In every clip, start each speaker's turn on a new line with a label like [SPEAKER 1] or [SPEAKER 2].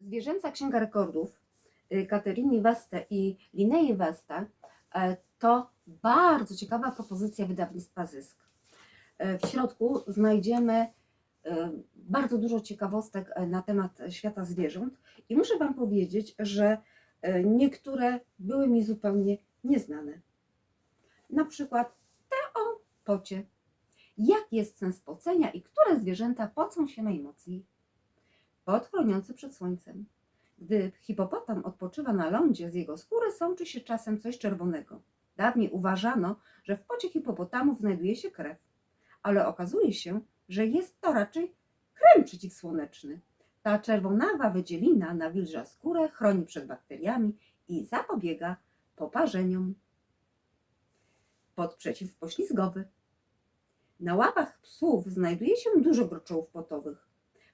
[SPEAKER 1] Zwierzęca Księga Rekordów y, Kateryny Weste i Linnei Weste e, to bardzo ciekawa propozycja wydawnictwa Zysk. E, W środku znajdziemy e, bardzo dużo ciekawostek na temat świata zwierząt i muszę Wam powiedzieć, że niektóre były mi zupełnie nieznane. Na przykład te o pocie. Jaki jest sens pocenia i które zwierzęta pocą się najmocniej? Pot chroniący przed słońcem. Gdy hipopotam odpoczywa na lądzie, z jego skóry sączy się czasem coś czerwonego. Dawniej uważano, że w pocie hipopotamów znajduje się krew, ale okazuje się, że jest to raczej krem przeciwsłoneczny. Ta czerwonawa wydzielina nawilża skórę, chroni przed bakteriami i zapobiega poparzeniom. Pot przeciwpoślizgowy. Na łapach psów znajduje się dużo groczołów potowych.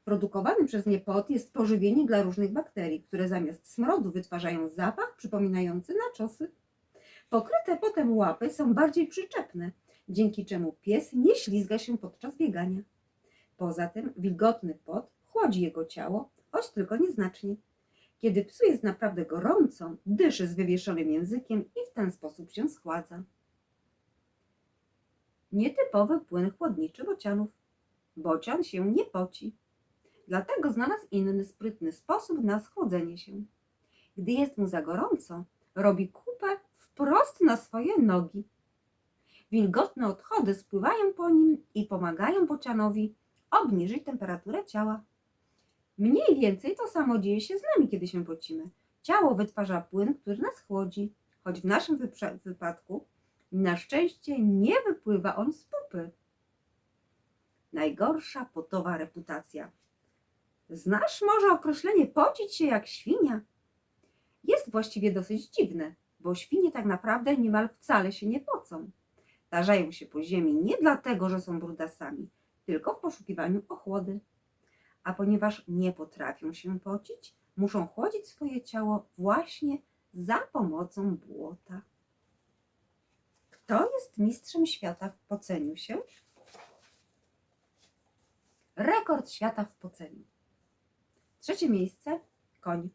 [SPEAKER 1] Produkowany przez nie pot jest pożywieniem dla różnych bakterii, które zamiast smrodu wytwarzają zapach przypominający naczosy. Pokryte potem łapy są bardziej przyczepne, dzięki czemu pies nie ślizga się podczas biegania. Poza tym wilgotny pot chłodzi jego ciało, choć tylko nieznacznie. Kiedy psu jest naprawdę gorąco, dyszy z wywieszonym językiem i w ten sposób się schładza. Nietypowy płyn chłodniczy bocianów. Bocian się nie poci. Dlatego znalazł inny sprytny sposób na schłodzenie się. Gdy jest mu za gorąco, robi kupę wprost na swoje nogi. Wilgotne odchody spływają po nim i pomagają bocianowi obniżyć temperaturę ciała. Mniej więcej to samo dzieje się z nami, kiedy się pocimy. Ciało wytwarza płyn, który nas chłodzi, choć w naszym wypadku na szczęście nie wypływa on z pupy. Najgorsza potowa reputacja. Znasz może określenie pocić się jak świnia? Jest właściwie dosyć dziwne, bo świnie tak naprawdę niemal wcale się nie pocą. Tarzają się po ziemi nie dlatego, że są brudasami, tylko w poszukiwaniu ochłody. A ponieważ nie potrafią się pocić, muszą chłodzić swoje ciało właśnie za pomocą błota. Kto jest mistrzem świata w poceniu się? Rekord świata w poceniu. Trzecie miejsce koń.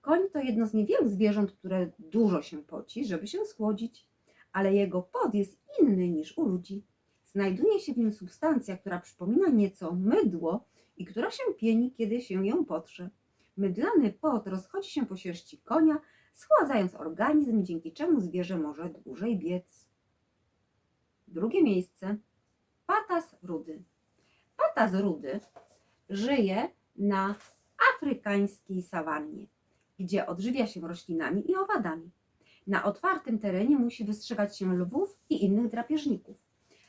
[SPEAKER 1] Koń to jedno z niewielu zwierząt, które dużo się poci, żeby się schłodzić, ale jego pot jest inny niż u ludzi. Znajduje się w nim substancja, która przypomina nieco mydło i która się pieni, kiedy się ją potrze. Mydlany pot rozchodzi się po sierści konia, schładzając organizm, dzięki czemu zwierzę może dłużej biec. Drugie miejsce. Patas rudy. Patas rudy żyje na afrykańskiej sawannie, gdzie odżywia się roślinami i owadami. Na otwartym terenie musi wystrzegać się lwów i innych drapieżników.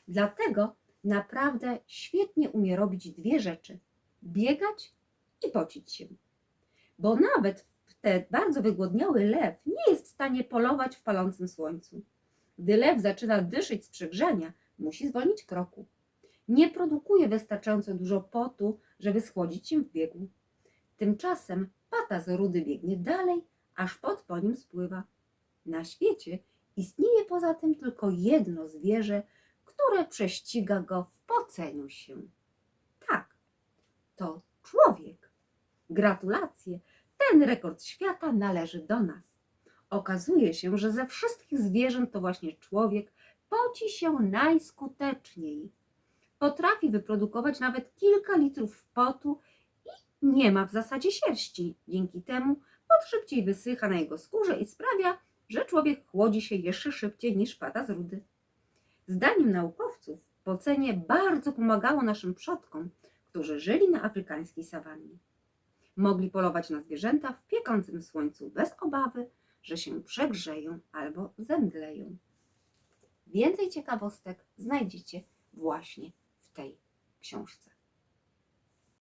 [SPEAKER 1] Dlatego naprawdę świetnie umie robić dwie rzeczy: biegać i pocić się. Bo nawet ten bardzo wygłodniały lew nie jest w stanie polować w palącym słońcu. Gdy lew zaczyna dyszyć z przegrzania, musi zwolnić kroku. Nie produkuje wystarczająco dużo potu, żeby schłodzić się w biegu. Tymczasem pata z rudy biegnie dalej, aż pot po nim spływa. Na świecie istnieje poza tym tylko jedno zwierzę, które prześciga go w poceniu się. Tak, to człowiek. Gratulacje, ten rekord świata należy do nas. Okazuje się, że ze wszystkich zwierząt to właśnie człowiek poci się najskuteczniej. Potrafi wyprodukować nawet kilka litrów potu nie ma w zasadzie sierści. Dzięki temu pot szybciej wysycha na jego skórze i sprawia, że człowiek chłodzi się jeszcze szybciej niż pata z rudy. Zdaniem naukowców pocenie bardzo pomagało naszym przodkom, którzy żyli na afrykańskiej sawannie. Mogli polować na zwierzęta w piekącym słońcu bez obawy, że się przegrzeją albo zemdleją. Więcej ciekawostek znajdziecie właśnie w tej książce.